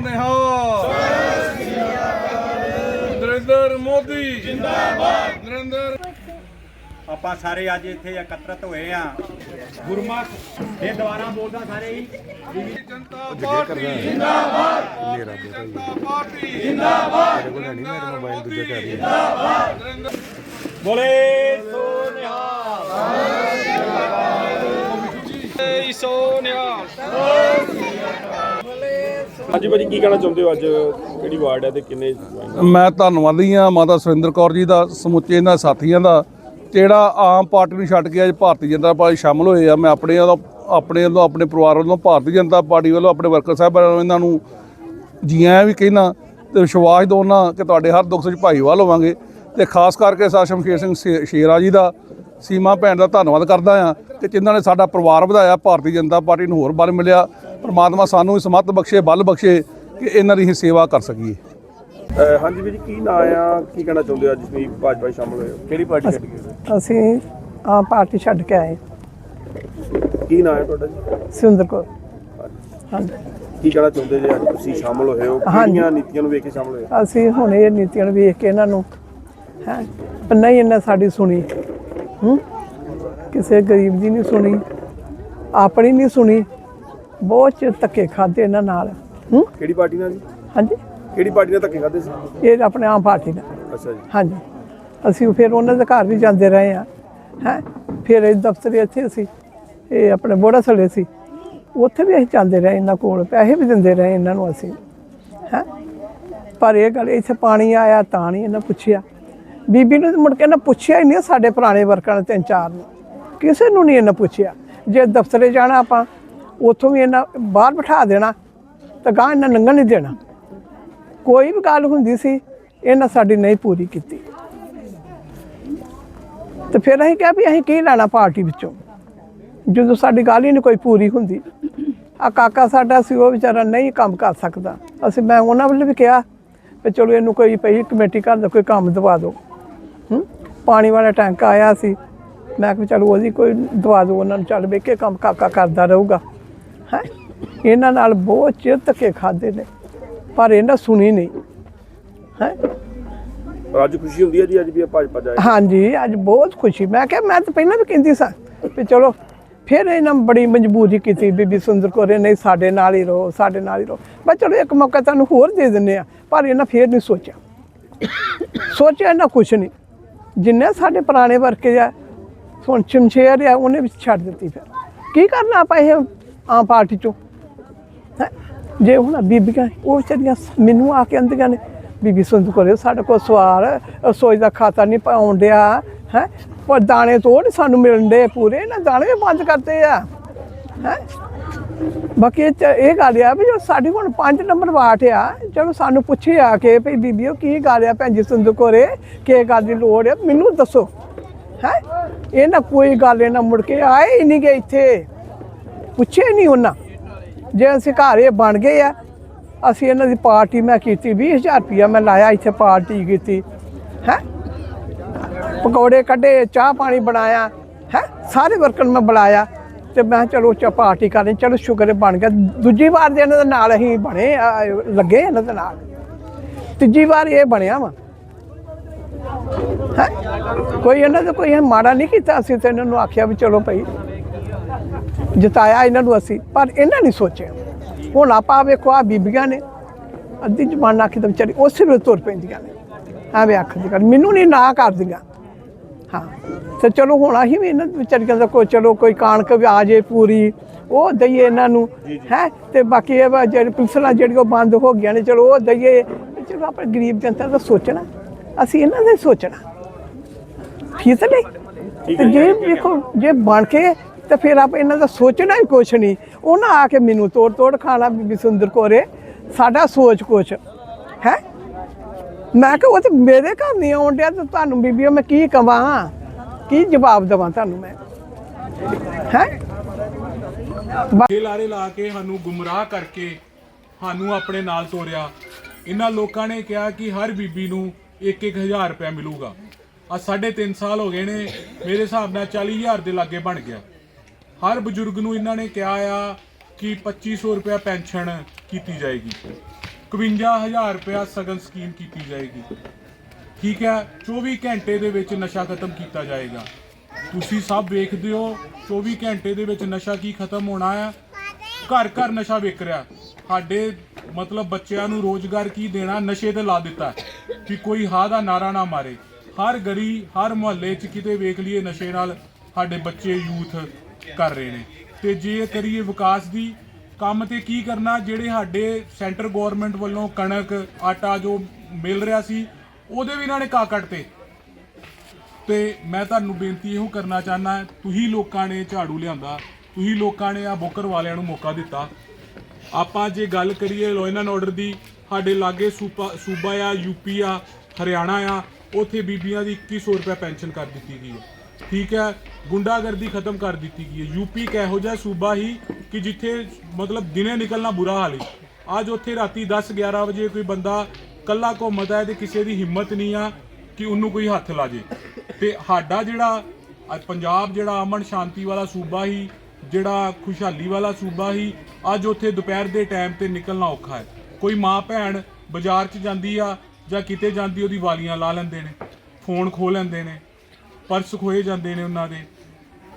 ਨਿਹਾਲ ਨਰਿੰਦਰ ਮੋਦੀ। ਜਿੰਦਾਬਾਦ ਨਰਿੰਦਰ। ਆਪਾਂ ਸਾਰੇ ਅੱਜ ਇੱਥੇ ਇਕੱਤਰਤ ਹੋਏ ਆ। ਗੁਰਮਖ ਇਹ ਦੁਬਾਰਾ ਬੋਲਦਾ ਸਾਰੇ ਹੀ। ਜਨਤਾ ਪਾਰਟੀ। ਜਿੰਦਾਬਾਦ ਜਨਤਾ ਪਾਰਟੀ। ਜਿੰਦਾਬਾਦ ਨਰਿੰਦਰ ਮੋਦੀ ਜਿੰਦਾਬਾਦ ਨਰਿੰਦਰ। ਬੋਲੇ ਸੋ ਨਿਹਾਲ ਹਾਂਜੀ ਭਾਜੀ, ਕੀ ਕਹਿਣਾ ਚਾਹੁੰਦੇ ਹੋ ਅੱਜ? ਕਿਹੜੀ ਵਾਰਡ ਹੈ ਤੇ ਕਿੰਨੇ ਮੈਂ ਧੰਨਵਾਦੀ ਹਾਂ ਮਾਤਾ ਸੁਰਿੰਦਰ ਕੌਰ ਜੀ ਦਾ, ਸਮੁੱਚੇ ਇਹਨਾਂ ਸਾਥੀਆਂ ਦਾ, ਜਿਹੜਾ ਆਮ ਪਾਰਟੀ ਨੂੰ ਛੱਡ ਕੇ ਅੱਜ ਭਾਰਤੀ ਜਨਤਾ ਪਾਰਟੀ ਸ਼ਾਮਲ ਹੋਏ ਆ। ਮੈਂ ਆਪਣੇ ਵੱਲੋਂ ਆਪਣੇ ਵੱਲੋਂ, ਆਪਣੇ ਪਰਿਵਾਰ ਵੱਲੋਂ, ਭਾਰਤੀ ਜਨਤਾ ਪਾਰਟੀ ਵੱਲੋਂ, ਆਪਣੇ ਵਰਕਰ ਸਾਹਿਬਾਂ ਵੱਲੋਂ ਇਹਨਾਂ ਨੂੰ ਜੀਆਂ ਵੀ ਕਹਿਣਾ ਤੇ ਵਿਸ਼ਵਾਸ ਦੋਨਾ ਕਿ ਤੁਹਾਡੇ ਹਰ ਦੁੱਖ ਸੁੱਖ ਭਾਈਵਾਲ ਹੋਵਾਂਗੇ। ਤੇ ਖਾਸ ਕਰਕੇ ਸਰ ਸ਼ਮਸ਼ੇਰ ਸਿੰਘ ਸ਼ੇ- ਸ਼ੇਰਾ ਜੀ ਦਾ ਸੀਮਾ ਭੈਣ ਦਾ ਧੰਨਵਾਦ ਕਰਦਾ ਆ ਕਿ ਜਿਨ੍ਹਾਂ ਨੇ ਸਾਡਾ ਪਰਿਵਾਰ ਵਧਾਇਆ ਭਾਰਤੀ ਜਨਤਾ ਪਾਰਟੀ ਨੂੰ ਹੋਰ ਬਲ ਮਿਲਿਆ। ਪ੍ਰਮਾਤਮਾ ਸਾਨੂੰ ਵੀ ਸਮੱਤ ਬਖਸ਼ੇ ਬਲ ਬਖਸ਼ੇ ਕਿ ਇਹਨਾਂ ਦੀ ਅਸੀਂ ਸੇਵਾ ਕਰ ਸਕੀਏ। ਹਾਂਜੀ ਵੀਰ ਜੀ ਕੀ ਨਾਂ ਆ? ਕੀ ਕਹਿਣਾ ਚਾਹੁੰਦੇ ਹੋ ਅੱਜ ਤੁਸੀਂ ਭਾਜਪਾ 'ਚ ਸ਼ਾਮਲ ਹੋਏ? ਹੋ ਕਿਹੜੀ ਪਾਰਟੀ ਛੱਡ ਗਏ ਅਸੀਂ ਆਮ ਪਾਰਟੀ ਛੱਡ ਕੇ ਆਏ। ਕੀ ਨਾਂ ਹੈ ਤੁਹਾਡਾ ਜੀ? ਸੁਰਿੰਦਰ ਕੌਰ। ਹਾਂਜੀ। ਕੀ ਕਹਿਣਾ ਚਾਹੁੰਦੇ ਜੇ ਅੱਜ ਤੁਸੀਂ ਸ਼ਾਮਲ ਹੋਏ ਹੋ? ਹਾਂਜੀ। ਕਿਹੜੀਆਂ ਨੀਤੀਆਂ ਨੂੰ ਵੇਖ ਕੇ ਸ਼ਾਮਲ ਹੋਏ ਹੋ? ਅਸੀਂ ਹੁਣ ਇਹ ਨੀਤੀਆਂ ਨੂੰ ਵੇਖ ਕੇ ਇਹਨਾਂ ਨੂੰ ਹੈ ਪਰ ਨਹੀਂ ਇਹਨਾਂ ਸਾਡੀ ਸੁਣੀ। ਹੂੰ? ਕਿਸੇ ਗਰੀਬ ਦੀ ਨਹੀਂ ਸੁਣੀ ਆਪਣੀ ਨਹੀਂ ਸੁਣੀ ਬਹੁਤ ਚਿਰ ਧੱਕੇ ਖਾਦੇ ਇਹਨਾਂ ਨਾਲ। ਹੂੰ? ਕਿਹੜੀ ਪਾਰਟੀ ਨਾਲ ਜੀ? ਹਾਂਜੀ। ਕਿਹੜੀ ਪਾਰਟੀ ਨਾਲ ਧੱਕੇ ਖਾਦੇ ਸੀ? ਇਹ ਆਪਣੇ ਆਮ ਪਾਰਟੀ ਨਾਲ। ਅੱਛਾ ਜੀ। ਹਾਂਜੀ। ਅਸੀਂ ਫਿਰ ਉਹਨਾਂ ਦੇ ਘਰ ਵੀ ਜਾਂਦੇ ਰਹੇ ਆ ਹੈ? ਫਿਰ ਇਹ ਦਫ਼ਤਰ ਇੱਥੇ ਅਸੀਂ ਇਹ ਆਪਣੇ ਬੋੜਾ ਸੜੇ ਸੀ। ਉੱਥੇ ਵੀ ਅਸੀਂ ਜਾਂਦੇ ਰਹੇ ਇਹਨਾਂ ਕੋਲ ਪੈਸੇ ਵੀ ਦਿੰਦੇ ਰਹੇ ਇਹਨਾਂ ਨੂੰ ਅਸੀਂ। ਹੈ? ਪਰ ਇਹ ਗੱਲ ਇੱਥੇ ਪਾਣੀ ਆਇਆ ਤਾਂ ਨਹੀਂ ਇਹਨਾਂ ਪੁੱਛਿਆ। ਬੀਬੀ ਨੂੰ ਤਾਂ ਮੁੜ ਕੇ ਇਹਨਾਂ ਪੁੱਛਿਆ ਹੀ ਨਹੀਂ ਸਾਡੇ ਪੁਰਾਣੇ ਵਰਕਰਾਂ ਨੇ ਤਿੰਨ ਚਾਰ ਨੂੰ। ਕਿਸੇ ਨੂੰ ਨਹੀਂ ਇਹਨਾਂ ਪੁੱਛਿਆ। ਜੇ ਦਫ਼ਤਰੇ ਜਾਣਾ ਆਪਾਂ, ਉੱਥੋਂ ਵੀ ਇਹਨਾਂ ਬਾਹਰ ਬਿਠਾ ਦੇਣਾ, ਤਾਂ ਗਾਂ ਇਹਨਾਂ ਲੰਘਣ ਨਹੀਂ ਦੇਣਾ। ਕੋਈ ਵੀ ਗੱਲ ਹੁੰਦੀ ਸੀ, ਇਹਨਾਂ ਸਾਡੀ ਨਹੀਂ ਪੂਰੀ ਕੀਤੀ। ਤੇ ਫਿਰ ਅਸੀਂ ਕਿਹਾ ਵੀ ਅਸੀਂ ਕੀ ਲੈਣਾ ਪਾਰਟੀ ਵਿੱਚੋਂ? ਜਦੋਂ ਸਾਡੀ ਗੱਲ ਹੀ ਨਹੀਂ ਕੋਈ ਪੂਰੀ ਹੁੰਦੀ। ਆ ਕਾਕਾ ਸਾਡਾ ਸੀ, ਉਹ ਵਿਚਾਰਾ ਨਹੀਂ ਕੰਮ ਕਰ ਸਕਦਾ। ਅਸੀਂ ਮੈਂ ਉਹਨਾਂ ਵੱਲ ਵੀ ਕਿਹਾ ਵੀ ਚਲੋ ਇਹਨੂੰ ਕੋਈ ਪਈ ਕਮੇਟੀ ਕਰ ਦਾ ਕੋਈ ਕੰਮ ਦਵਾ ਦਿਓ। ਪਾਣੀ ਵਾਲਾ ਟੈਂਕ ਆਇਆ ਸੀ। ਮੈਂ ਕਿਹਾ ਚਲੋ ਉਹਦੀ ਕੋਈ ਦਵਾ ਦਿਓ ਉਹਨਾਂ ਨੂੰ ਚੱਲ ਵੇ ਕੇ ਕੰਮ ਕਾਕਾ ਕਰਦਾ ਰਹੂਗਾ। ਹੈ? ਇਹਨਾਂ ਨਾਲ ਬਹੁਤ ਚਿਰ ਧੱਕੇ ਖਾਦੇ ਨੇ ਪਰ ਇਹਨਾਂ ਸੁਣੀ ਨਹੀਂ। ਹੈ? ਅੱਜ ਖੁਸ਼ੀ ਹੁੰਦੀ ਹੈ ਜੀ ਅੱਜ ਵੀ ਭਾਜਪਾ ਜਾਏ। ਹਾਂਜੀ ਅੱਜ ਬਹੁਤ ਖੁਸ਼ੀ। ਮੈਂ ਕਿਹਾ ਮੈਂ ਤਾਂ ਪਹਿਲਾਂ ਵੀ ਕਹਿੰਦੀ ਸਾਂ ਵੀ ਚਲੋ ਫਿਰ ਇਹਨਾਂ ਬੜੀ ਮਜਬੂਰੀ ਕੀਤੀ ਬੀਬੀ ਸੁੰਦਰ ਕੋਰੇ ਨਹੀਂ ਸਾਡੇ ਨਾਲ ਹੀ ਰਹੋ ਸਾਡੇ ਨਾਲ ਹੀ ਰਹੋ। ਮੈਂ ਚਲੋ ਇੱਕ ਮੌਕਾ ਤੁਹਾਨੂੰ ਹੋਰ ਦੇ ਦਿੰਨੇ ਆ ਪਰ ਇਹਨਾਂ ਫੇਰ ਨਹੀਂ ਸੋਚਿਆ। ਸੋਚਿਆ ਇਹਨਾਂ ਕੁਛ ਨਹੀਂ। ਜਿੰਨੇ ਸਾਡੇ ਪੁਰਾਣੇ ਵਰਕੇ ਆ, ਹੁਣ ਸ਼ਮਸ਼ੇਰ ਆ, ਉਹਨੇ ਵੀ ਛੱਡ ਦਿੱਤੀ ਫਿਰ। ਕੀ ਕਰਨਾ ਆਪਾਂ ਇਹ ਆਮ ਪਾਰਟੀ ਚੋਂ? ਹੈਂ। ਜੇ ਹੁਣ ਬੀਬੀਆਂ, ਉਹ ਵਿਚਾਰੀਆਂ ਮੈਨੂੰ ਆ ਕੇ ਆਂਦੀਆਂ ਨੇ, ਬੀਬੀ ਸੰਧੂ ਕੋਲੇ ਸਾਡੇ ਕੋਲ ਸਵਾਰ ਰਸੋਈ ਦਾ ਖਾਤਾ ਨਹੀਂ ਪਾਉਣ ਡਿਆ, ਹੈ? ਪਰ ਦਾਣੇ ਤੋੜ ਸਾਨੂੰ ਮਿਲਣ ਦੇ ਪੂਰੇ ਨਾ ਦਾਣੇ ਵੀ ਬੰਦ ਕਰਦੇ ਆ। ਹੈ? ਬਾਕੀ ਇਹ 'ਚ ਇਹ ਗੱਲ ਆ ਵੀ ਜੋ ਸਾਡੀ ਹੁਣ 5 ਨੰਬਰ ਵਾਟ ਆ, ਚਲੋ ਸਾਨੂੰ ਪੁੱਛੇ ਆ ਕੇ ਭਈ ਬੀਬੀਓ ਕੀ ਗੱਲ ਆ ਭੈਣ ਜੀ ਸੁੰਦਰ ਕੋਰੇ, ਕੀ ਗੱਲ ਦੀ ਲੋੜ ਆ, ਮੈਨੂੰ ਦੱਸੋ। ਹੈ? ਇਹ ਨਾ ਕੋਈ ਗੱਲ ਇਹ ਨਾ ਮੁੜ ਕੇ ਆਏ ਹੀ ਨਹੀਂ ਗਏ ਇੱਥੇ। ਪੁੱਛੇ ਨਹੀਂ ਉਹਨਾਂ। ਜੇ ਅਸੀਂ ਘਰ ਇਹ ਬਣ ਗਏ ਆ, ਅਸੀਂ ਇਹਨਾਂ ਦੀ ਪਾਰਟੀ ਮੈਂ ਕੀਤੀ 20000 ਰੁਪਇਆ ਮੈਂ ਲਾਇਆ ਇੱਥੇ ਪਾਰਟੀ ਕੀਤੀ। ਹੈ? ਪਕੌੜੇ ਕੱਢੇ, ਚਾਹ ਪਾਣੀ ਬਣਾਇਆ। ਹੈ? ਸਾਰੇ ਵਰਕਰ ਨੂੰ ਮੈਂ ਬੁਲਾਇਆ। ਤੇ ਮੈਂ ਕਿਹਾ ਚਲੋ ਚਾ ਪਾਰਟੀ ਕਰਨੀ ਚਲੋ ਸ਼ੁਕਰ ਬਣ ਗਿਆ। ਦੂਜੀ ਵਾਰ ਦੇ ਇਹਨਾਂ ਦੇ ਨਾਲ ਅਸੀਂ ਬਣੇ ਆ, ਲੱਗੇ ਇਹਨਾਂ ਦੇ ਨਾਲ। ਤੀਜੀ ਵਾਰ ਇਹ ਬਣਿਆ ਵਾ। ਹੈਂ? ਕੋਈ ਇਹਨਾਂ ਦਾ ਕੋਈ ਮਾੜਾ ਨਹੀਂ ਕੀਤਾ ਅਸੀਂ ਤੇ ਇਹਨਾਂ ਨੂੰ ਆਖਿਆ ਵੀ ਚਲੋ ਭਾਈ ਜਿਤਾਇਆ ਇਹਨਾਂ ਨੂੰ ਅਸੀਂ ਪਰ ਇਹਨਾਂ ਨਹੀਂ ਸੋਚਿਆ। ਹੁਣ ਆਪਾਂ ਵੇਖੋ ਆ ਬੀਬੀਆਂ ਨੇ ਅੱਧੀ ਜ਼ਮਾਨਾ ਆਖੀ ਤਾਂ ਵਿਚਾਰੀ ਉਸੇ ਵੇਲੇ ਤੁਰ ਪੈਂਦੀਆਂ ਨੇ। ਐਵੇਂ ਆਖਦੀ ਕਰ ਮੈਨੂੰ ਨਹੀਂ ਨਾ ਕਰਦੀਆਂ। ਹਾਂ। ਤੇ ਚਲੋ ਹੁਣ ਅਸੀਂ ਵੀ ਇਹਨਾਂ ਵਿਚਾਰੀਆਂ ਦਾ ਕੋਈ ਚਲੋ ਕੋਈ ਕਾਣਕ ਵੀ ਆ ਜੇ ਪੂਰੀ ਉਹ ਦਈਏ ਇਹਨਾਂ ਨੂੰ ਹੈ? ਤੇ ਬਾਕੀ ਇਹ ਵਾ ਜਿਹੜੀ ਪਿਲਸਲਾਂ ਜਿਹੜੀਆਂ ਬੰਦ ਹੋ ਗਈਆਂ ਨੇ ਚਲੋ ਉਹ ਦਈਏ। ਚਲੋ ਆਪਣੇ ਗਰੀਬ ਜਨਤਾ ਦਾ ਸੋਚਣਾ ਅਸੀਂ ਇਹਨਾਂ ਦਾ ਹੀ ਸੋਚਣਾ। ਠੀਕ ਹੈ ਨਹੀਂ? ਤੇ ਜੇ। ਵੇਖੋ ਜੇ ਬਣ ਕੇ ਤੇ ਫਿਰ ਆਪ ਇਹਨਾਂ ਦਾ ਸੋਚਣਾ ਹੀ ਕੁਛ ਨਹੀਂ। ਉਹਨਾਂ ਆ ਕੇ ਮੈਨੂੰ ਤੋੜ ਤੋੜ ਖਾਣਾ ਬੀਬੀ ਸੁੰਦਰ ਕੋਰੇ ਸਾਡਾ ਸੋਚ ਕੁਛ ਹੈ? ਮੈਂ ਕਿਹਾ ਉਹ ਤੇ ਮੇਰੇ ਘਰ ਨਹੀਂ ਆਉਣ ਡਿਆ ਤੇ ਤੁਹਾਨੂੰ ਬੀਬੀਓ ਮੈਂ ਕੀ ਕਵਾਂ? ਕੀ ਜਵਾਬ ਦੇਵਾਂ ਤੁਹਾਨੂੰ ਮੈਂ? ਹੈ? ਇਹ ਲਾਰੇ ਲਾ ਕੇ ਸਾਨੂੰ ਗੁੰਮਰਾਹ ਕਰਕੇ ਸਾਨੂੰ ਆਪਣੇ ਨਾਲ ਤੋਰਿਆ। ਇਹਨਾਂ ਲੋਕਾਂ ਨੇ ਕਿਹਾ ਕਿ ਹਰ ਬੀਬੀ ਨੂੰ 1-1000 ਰੁਪਏ ਮਿਲੂਗਾ। ਆ ਸਾਢੇ ਤਿੰਨ ਸਾਲ ਹੋ ਗਏ ਨੇ, ਮੇਰੇ ਹਿਸਾਬ ਨਾਲ 40000 ਦੇ ਲਾਗੇ ਬਣ ਗਿਆ। ਹਰ ਬਜ਼ੁਰਗ ਨੂੰ ਇਹਨਾਂ ਨੇ ਕਿਹਾ ਆ ਕਿ 2500 ਰੁਪਏ ਪੈਨਸ਼ਨ ਕੀਤੀ ਜਾਏਗੀ। 51000 ਰੁਪਇਆ ਸਗਨ ਸਕੀਮ ਕੀਤੀ ਜਾਏਗੀ। ਠੀਕ ਹੈ 24 ਘੰਟੇ ਦੇ ਵਿੱਚ ਨਸ਼ਾ ਖਤਮ ਕੀਤਾ ਜਾਏਗਾ। ਤੁਸੀਂ ਸਭ ਵੇਖਦੇ ਹੋ 24 ਘੰਟੇ ਦੇ ਵਿੱਚ ਨਸ਼ਾ ਕੀ ਖਤਮ ਹੋਣਾ ਹੈ? ਘਰ ਘਰ ਨਸ਼ਾ ਵਿਕ ਰਿਹਾ। ਸਾਡੇ ਮਤਲਬ ਬੱਚਿਆਂ ਨੂੰ ਰੋਜ਼ਗਾਰ ਕੀ ਦੇਣਾ? ਨਸ਼ੇ ਤੇ ਲਾ ਦਿੱਤਾ ਕਿ ਕੋਈ ਹਾਂ ਦਾ ਨਾਰਾ ਨਾ ਮਾਰੇ। ਹਰ ਗਲੀ, ਹਰ ਮੁਹੱਲੇ 'ਚ ਕਿਤੇ ਵੇਖ ਲਈਏ ਨਸ਼ੇ ਨਾਲ ਸਾਡੇ ਬੱਚੇ ਯੂਥ ਕਰ ਰਹੇ ਨੇ। ਤੇ ਜੇ ਕਰੀਏ ਵਿਕਾਸ ਦੀ ਕੰਮ ਤੇ ਕੀ ਕਰਨਾ, ਜਿਹੜੇ ਸਾਡੇ ਸੈਂਟਰ ਗਵਰਨਮੈਂਟ ਵੱਲੋਂ ਕਣਕ, ਆਟਾ ਜੋ ਮਿਲ ਰਿਹਾ ਸੀ, ਉਹਦੇ ਵੀ ਇਹਨਾਂ ਨੇ ਕਾ ਕੱਟਤੇ। ਤੇ ਮੈਂ ਤੁਹਾਨੂੰ ਬੇਨਤੀ ਇਹੋ ਕਰਨਾ ਚਾਹਨਾ ਤੁਸੀਂ ਲੋਕਾਂ ਨੇ ਝਾੜੂ ਲਿਆਂਦਾ, ਤੁਸੀਂ ਲੋਕਾਂ ਨੇ ਆ ਬੋਕਰ ਵਾਲਿਆਂ ਨੂੰ ਮੌਕਾ ਦਿੱਤਾ। ਆਪਾਂ ਜੇ ਗੱਲ ਕਰੀਏ ਲਾਅ ਐਂਡ ਆਰਡਰ ਦੀ, ਸਾਡੇ ਲਾਗੇ ਸੂਬਾ ਸੂਬਾ ਆ ਯੂਪੀ ਆ, ਹਰਿਆਣਾ ਆ, ਉੱਥੇ ਬੀਬੀਆਂ ਦੀ 2100 ਰੁਪਏ ਪੈਨਸ਼ਨ ਕਰ ਦਿੱਤੀ ਗਈ ਹੈ। ਠੀਕ ਹੈ ਗੁੰਡਾਗਰਦੀ ਖਤਮ ਕਰ ਦਿੱਤੀ ਗਈ ਹੈ। ਯੂਪੀ ਇੱਕ ਇਹੋ ਜਿਹਾ ਸੂਬਾ ਹੀ ਕਿ ਜਿੱਥੇ ਮਤਲਬ ਦਿਨੇ ਨਿਕਲਣਾ ਬੁਰਾ ਹਾਲ ਹੈ ਅੱਜ ਉੱਥੇ ਰਾਤੀ 10 11 ਵਜੇ ਕੋਈ ਬੰਦਾ ਕੱਲਾ ਘੁੰਮਦਾ ਹੈ ਤੇ ਕਿਸੇ ਦੀ ਹਿੰਮਤ ਨਹੀਂ ਆ ਕਿ ਉਹਨੂੰ ਕੋਈ ਹੱਥ ਲਾ ਜੇ। ਤੇ ਸਾਡਾ ਜਿਹੜਾ, ਅੱਜ ਪੰਜਾਬ ਜਿਹੜਾ ਅਮਨ ਸ਼ਾਂਤੀ ਵਾਲਾ ਸੂਬਾ ਹੀ ਜਿਹੜਾ ਖੁਸ਼ਹਾਲੀ ਵਾਲਾ ਸੂਬਾ ਹੀ ਅੱਜ ਉੱਥੇ ਦੁਪਹਿਰ ਦੇ ਟਾਈਮ ਤੇ ਨਿਕਲਣਾ ਔਖਾ ਹੈ। ਕੋਈ ਮਾਂ ਭੈਣ ਬਾਜ਼ਾਰ 'ਚ ਜਾਂਦੀ ਆ ਜਾਂ ਕਿਤੇ ਜਾਂਦੀ, ਉਹਦੀ ਵਾਲੀਆਂ ਲਾ ਲੈਂਦੇ ਨੇ, ਫੋਨ ਖੋ ਲੈਂਦੇ ਨੇ, ਪਰਸ ਖੋਏ ਜਾਂਦੇ ਨੇ ਉਹਨਾਂ ਦੇ।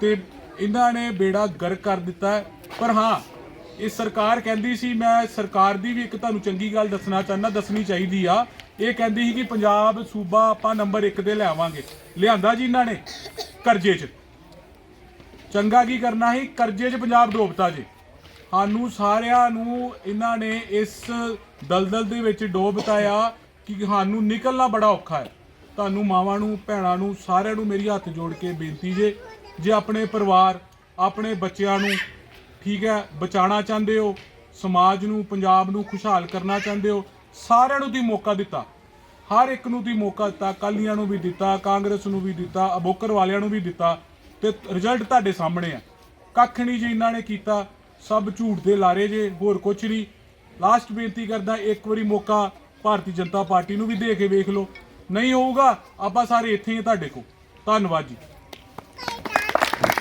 ਤੇ ਇਹਨਾਂ ਨੇ ਬੇੜਾ ਗਰਕ ਕਰ ਦਿੱਤਾ ਹੈ। ਪਰ ਹਾਂ, ਇਹ ਸਰਕਾਰ ਕਹਿੰਦੀ ਸੀ, ਮੈਂ ਸਰਕਾਰ ਦੀ ਵੀ ਇੱਕ ਤੁਹਾਨੂੰ ਚੰਗੀ ਗੱਲ ਦੱਸਣਾ ਚਾਹੁੰਦਾ, ਦੱਸਣੀ ਚਾਹੀਦੀ ਆ। ਇਹ ਕਹਿੰਦੀ ਸੀ ਕਿ ਪੰਜਾਬ ਸੂਬਾ ਆਪਾਂ ਨੰਬਰ 1 ਤੇ ਲਿਆਵਾਂਗੇ। ਲਿਆਂਦਾ ਜੀ ਇਹਨਾਂ ਨੇ ਕਰਜ਼ੇ 'ਚ। ਚੰਗਾ ਕੀ ਕਰਨਾ ਸੀ? ਕਰਜ਼ੇ 'ਚ ਪੰਜਾਬ ਡੋਬਤਾ ਜੀ। ਸਾਨੂੰ ਸਾਰਿਆਂ ਨੂੰ ਇਹਨਾਂ ਨੇ ਇਸ ਦਲਦਲ ਦੇ ਵਿੱਚ ਡੋਬਤਾ ਆ ਕਿ ਸਾਨੂੰ ਨਿਕਲਣਾ ਬੜਾ ਔਖਾ ਹੈ। ਤੁਹਾਨੂੰ ਮਾਵਾਂ ਨੂੰ, ਭੈਣਾਂ ਨੂੰ ਸਾਰਿਆਂ ਨੂੰ ਮੇਰੀ ਹੱਥ ਜੋੜ ਕੇ ਬੇਨਤੀ ਜੇ ਜੇ ਆਪਣੇ ਪਰਿਵਾਰ, ਆਪਣੇ ਬੱਚਿਆਂ ਨੂੰ ਠੀਕ ਹੈ, ਬਚਾਉਣਾ ਚਾਹੁੰਦੇ ਹੋ, ਸਮਾਜ ਨੂੰ, ਪੰਜਾਬ ਨੂੰ ਖੁਸ਼ਹਾਲ ਕਰਨਾ ਚਾਹੁੰਦੇ ਹੋ, ਸਾਰਿਆਂ ਨੂੰ ਤੁਸੀਂ ਮੌਕਾ ਦਿੱਤਾ। ਹਰ ਇੱਕ ਨੂੰ ਤੁਸੀਂ ਮੌਕਾ ਦਿੱਤਾ ਕਾਲੀਆਂ ਨੂੰ ਵੀ ਦਿੱਤਾ, ਕਾਂਗਰਸ ਨੂੰ ਵੀ ਦਿੱਤਾ, ਅਬੋਕਰ ਵਾਲਿਆਂ ਨੂੰ ਵੀ ਦਿੱਤਾ ਤੇ ਰਿਜ਼ਲਟ ਤੁਹਾਡੇ ਸਾਹਮਣੇ ਆ। ਕੱਖ ਨਹੀਂ ਜੀ ਇਹਨਾਂ ਨੇ ਕੀਤਾ, ਸਭ ਝੂਠ ਦੇ ਲਾਰੇ ਜੇ, ਹੋਰ ਕੁਛ ਨਹੀਂ। ਲਾਸਟ ਬੇਨਤੀ ਕਰਦਾ, ਇੱਕ ਵਾਰੀ ਮੌਕਾ ਭਾਰਤੀ ਜਨਤਾ ਪਾਰਟੀ ਨੂੰ ਵੀ ਦੇ ਕੇ ਵੇਖ ਲਓ। ਨਹੀਂ ਹੋਊਗਾ, ਆਪਾਂ ਸਾਰੇ ਇੱਥੇ ਹੀ ਤੁਹਾਡੇ ਕੋਲ। ਧੰਨਵਾਦ ਜੀ।